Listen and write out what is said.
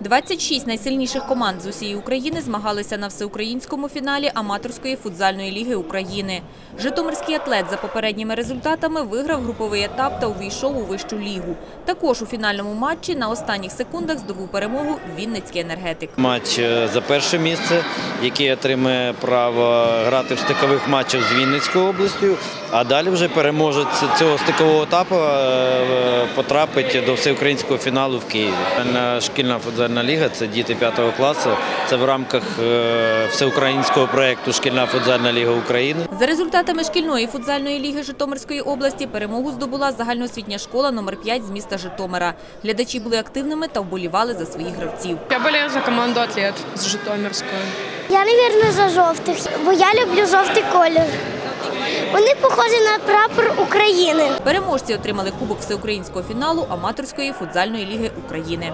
26 найсильніших команд з усієї України змагалися на всеукраїнському фіналі аматорської футзальної ліги України. Житомирський атлет за попередніми результатами виграв груповий етап та увійшов у вищу лігу. Також у фінальному матчі на останніх секундах здобув перемогу Вінницький енергетик. Матч е, за перше місце, який отримає право грати в стикових матчах з Вінницькою областю, а далі вже переможець цього стикового етапу е, потрапить до всеукраїнського фіналу в Києві. Шкільна футзальна ліга це діти 5 класу. Це в рамках е, всеукраїнського проєкту Шкільна футзальна ліга України. За результатами шкільної футзальної ліги Житомирської області перемогу здобула загальноосвітня школа номер 5 з міста Житомира. Глядачі були активними та вболівали за своїх гравців. Я болею за команду «Атлет» з Житомирської. Я, мабуть, за жовтих, бо я люблю жовтий колір. Вони похожі на прапор України. Переможці отримали кубок всеукраїнського фіналу аматорської футзальної ліги України.